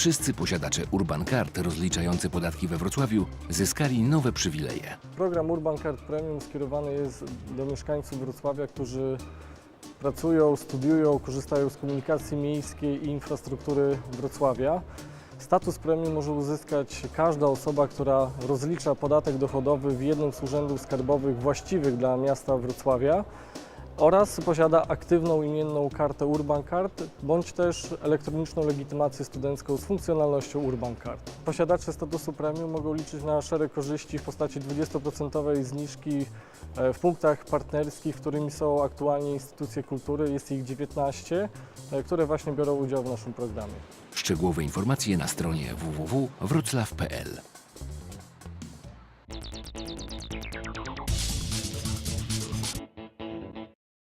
Wszyscy posiadacze Urban Card rozliczający podatki we Wrocławiu zyskali nowe przywileje. Program Urban Card Premium skierowany jest do mieszkańców Wrocławia, którzy pracują, studiują, korzystają z komunikacji miejskiej i infrastruktury Wrocławia. Status premium może uzyskać każda osoba, która rozlicza podatek dochodowy w jednym z urzędów skarbowych właściwych dla miasta Wrocławia oraz posiada aktywną imienną kartę Urban Card bądź też elektroniczną legitymację studencką z funkcjonalnością Urban Card. Posiadacze statusu premium mogą liczyć na szereg korzyści w postaci 20% zniżki e, w punktach partnerskich, którymi są aktualnie instytucje kultury. Jest ich 19, e, które właśnie biorą udział w naszym programie. Szczegółowe informacje na stronie www.wroclaw.pl.